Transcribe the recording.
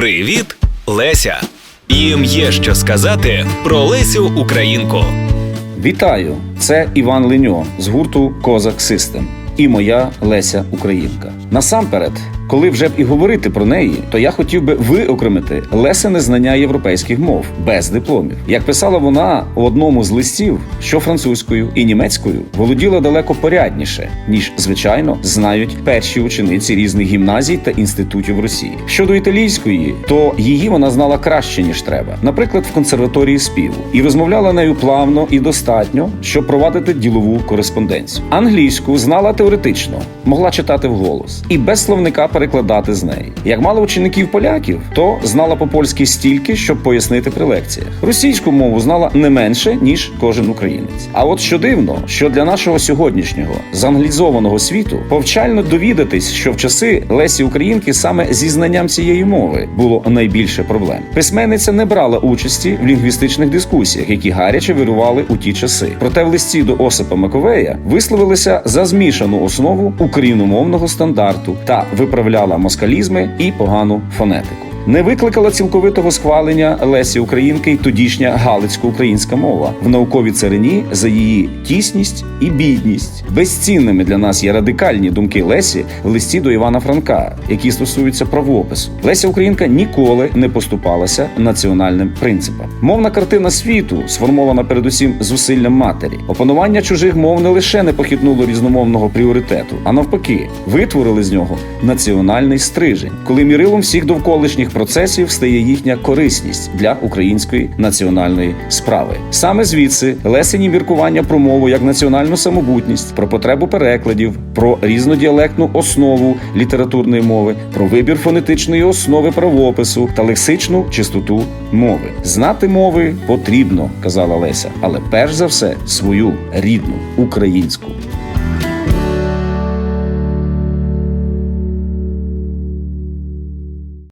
Привіт, Леся! Їм є що сказати про Лесю Українку. Вітаю! Це Іван Леньо з гурту Козак Систем і моя Леся Українка. Насамперед, коли вже б і говорити про неї, то я хотів би виокремити лесене знання європейських мов без дипломів. Як писала вона у одному з листів, що французькою і німецькою володіла далеко порядніше, ніж звичайно знають перші учениці різних гімназій та інститутів Росії. Щодо італійської, то її вона знала краще ніж треба, наприклад, в консерваторії співу, і розмовляла нею плавно і достатньо, щоб провадити ділову кореспонденцію. Англійську знала теоретично, могла читати вголос і без словника перекладати з неї. Як мало учеників поляків, то знала по-польськи стільки, щоб пояснити при лекціях. Російську мову знала не менше ніж кожен українець. А от що дивно, що для нашого сьогоднішнього заанглізованого світу повчально довідатись, що в часи Лесі Українки саме зі знанням цієї мови було найбільше проблем. Письменниця не брала участі в лінгвістичних дискусіях, які гаряче вирували у ті часи. Проте в листі до Осипа Маковея висловилися за змішану основу україномовного стандарту та виправляла москалізми і погану фонетику. Не викликала цілковитого схвалення Лесі Українки тодішня галицько-українська мова в науковій царині за її тісність і бідність. Безцінними для нас є радикальні думки Лесі в листі до Івана Франка, які стосуються правопису. Леся Українка ніколи не поступалася національним принципам. Мовна картина світу сформована передусім зусиллям матері. Опанування чужих мов не лише не похитнуло різномовного пріоритету, а навпаки, витворили з нього національний стрижень, коли мірилом всіх довколишніх процесів стає їхня корисність для української національної справи. Саме звідси лесені міркування про мову як національну самобутність, про потребу перекладів, про різнодіалектну основу літературної мови, про вибір фонетичної основи правопису та лексичну чистоту мови. Знати мови потрібно, казала Леся, але перш за все свою рідну українську.